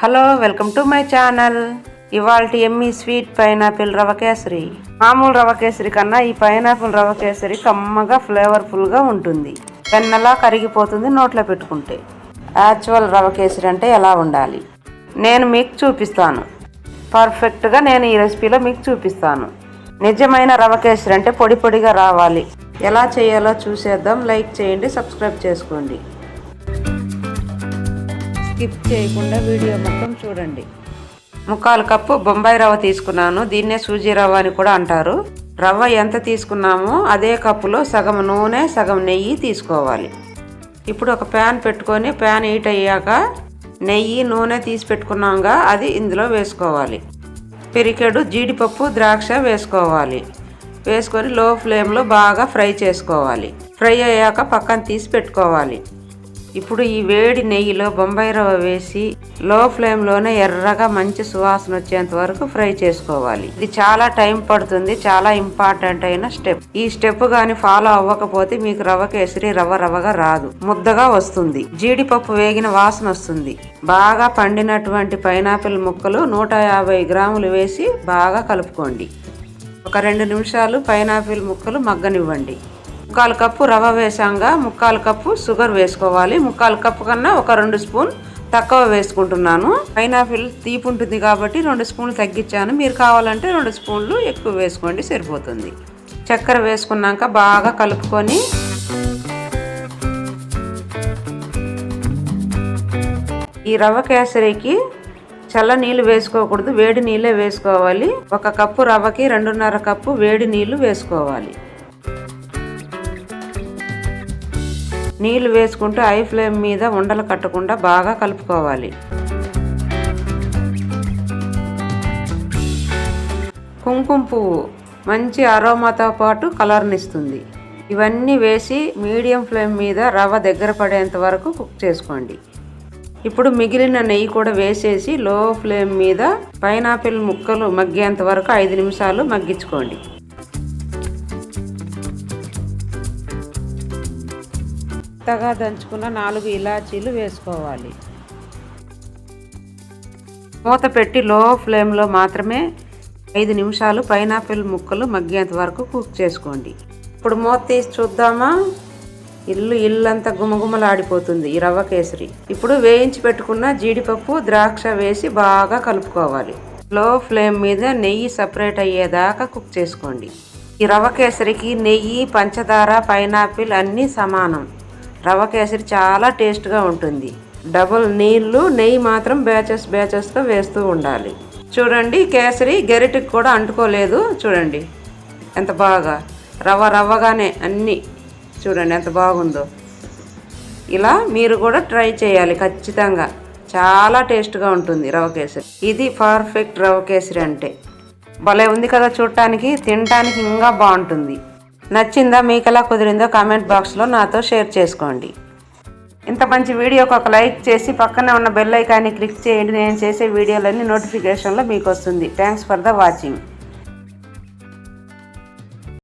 Hello welcome to my channel. ఇవాళ ఎమ్మి sweet pineapple rava kesari. మామూలు రవ కేసరి కన్నా ఈ పైనాపిల్ రవ కేసరి కమ్మగా ఫ్లేవర్ఫుల్గా ఉంటుంది. వెన్నలా కరిగిపోతుంది నోట్లో పెట్టుకుంటే. యాక్చువల్ రవ కేసరి అంటే ఎలా ఉండాలి? నేను మీకు చూపిస్తాను. పర్ఫెక్ట్గా నేను ఈ రెసిపీలో మీకు చూపిస్తాను. నిజమైన రవ కేసరి అంటే పొడి పొడిగా రావాలి. ఎలా చేయాలో చూసేద్దాం. లైక్ చేయండి సబ్స్క్రైబ్ చేసుకోండి. స్కిప్ చేయకుండా వీడియో మొత్తం చూడండి. ముక్కాలు కప్పు బొంబాయి రవ్వ తీసుకున్నాను. దీన్నే సూజీ రవ్వ అని కూడా అంటారు. రవ్వ ఎంత తీసుకున్నామో అదే కప్పులో సగం నూనె సగం నెయ్యి తీసుకోవాలి. ఇప్పుడు ఒక ప్యాన్ పెట్టుకొని ప్యాన్ హీట్ అయ్యాక నెయ్యి నూనె తీసి పెట్టుకున్నాక అది ఇందులో వేసుకోవాలి. పెరికెడు జీడిపప్పు ద్రాక్ష వేసుకోవాలి. వేసుకొని లో ఫ్లేమ్లో బాగా ఫ్రై చేసుకోవాలి. ఫ్రై అయ్యాక పక్కన తీసి పెట్టుకోవాలి. ఇప్పుడు ఈ వేడి నెయ్యిలో బొంబాయి రవ్వ వేసి లో ఫ్లేమ్లోనే ఎర్రగా మంచి సువాసన వచ్చేంత వరకు ఫ్రై చేసుకోవాలి. ఇది చాలా టైం పడుతుంది చాలా ఇంపార్టెంట్ అయిన స్టెప్. ఈ స్టెప్ గాని ఫాలో అవ్వకపోతే మీకు రవ్వ కేసరి రవ్వ రవ్వగా రాదు. ముద్దగా వస్తుంది. జీడిపప్పు వేగిన వాసన వస్తుంది. బాగా పండినటువంటి పైనాపిల్ ముక్కలు నూట యాభై గ్రాములు వేసి బాగా కలుపుకోండి. ఒక రెండు నిమిషాలు పైనాపిల్ ముక్కలు మగ్గనివ్వండి. ముక్కాలు కప్పు రవ వేసాంగా ముక్కాలు కప్పు షుగర్ వేసుకోవాలి. ముక్కాలు కప్పు కన్నా ఒక రెండు స్పూన్ తక్కువ వేసుకుంటున్నాను. పైనాపిల్ తీపి ఉంటుంది కాబట్టి రెండు స్పూన్లు తగ్గించాను. మీరు కావాలంటే రెండు స్పూన్లు ఎక్కువ వేసుకోండి సరిపోతుంది. చక్కెర వేసుకున్నాక బాగా కలుపుకొని ఈ రవ్వ కేసరికి చల్ల నీళ్ళు వేసుకోకూడదు వేడి నీళ్ళే వేసుకోవాలి. ఒక కప్పు రవ్వకి రెండున్నర కప్పు వేడి నీళ్ళు వేసుకోవాలి. నీళ్ళు వేసుకుంటూ హై ఫ్లేమ్ మీద ఉండలు కట్టకుండా బాగా కలుపుకోవాలి. కుంకుమ పువ్వు మంచి అరోమాతో పాటు కలర్నిస్తుంది ఇవన్నీ వేసి మీడియం ఫ్లేమ్ మీద రవ్వ దగ్గర పడేంత వరకు కుక్ చేసుకోండి. ఇప్పుడు మిగిలిన నెయ్యి కూడా వేసేసి లో ఫ్లేమ్ మీద పైనాపిల్ ముక్కలు మగ్గేంత వరకు ఐదు నిమిషాలు మగ్గించుకోండి. మెత్తగా దంచుకున్న నాలుగు ఇలాచీలు వేసుకోవాలి. మూత పెట్టి లో ఫ్లేమ్లో మాత్రమే ఐదు నిమిషాలు పైనాపిల్ ముక్కలు మగ్గేంత వరకు కుక్ చేసుకోండి. ఇప్పుడు మూత తీసి చూద్దామా? ఇల్లు ఇల్లంతా గుమగుమలాడిపోతుంది ఈ రవ్వ కేసరి. ఇప్పుడు వేయించి పెట్టుకున్న జీడిపప్పు ద్రాక్ష వేసి బాగా కలుపుకోవాలి. లో ఫ్లేమ్ మీద నెయ్యి సపరేట్ అయ్యేదాకా కుక్ చేసుకోండి. ఈ రవ్వ కేసరికి నెయ్యి పంచదార పైనాపిల్ అన్నీ సమానం. రవ్వ కేసరి చాలా టేస్ట్గా ఉంటుంది. డబుల్ నీళ్ళు నెయ్యి మాత్రం బ్యాచెస్ బ్యాచెస్గా వేస్తూ ఉండాలి. చూడండి కేసరి గెరిటికి కూడా అంటుకోలేదు. చూడండి ఎంత బాగా. రవ్వ రవ్వగానే అన్నీ. చూడండి ఎంత బాగుందో. ఇలా మీరు కూడా ట్రై చేయాలి ఖచ్చితంగా. చాలా టేస్ట్గా ఉంటుంది రవ కేసరి ఇది పర్ఫెక్ట్ రవ కేసరి అంటే. భలే ఉంది కదా చూడటానికి తినటానికి ఇంకా బాగుంటుంది. నచ్చిందా మీకు ఎలా కుదిరిందో కామెంట్ బాక్స్లో నాతో షేర్ చేసుకోండి. ఇంత మంచి వీడియోకి ఒక లైక్ చేసి పక్కనే ఉన్న బెల్ ఐకాన్ని క్లిక్ చేయండి. నేను చేసే వీడియోలన్నీ నోటిఫికేషన్లో మీకు వస్తుంది థ్యాంక్స్ ఫర్ ద వాచింగ్.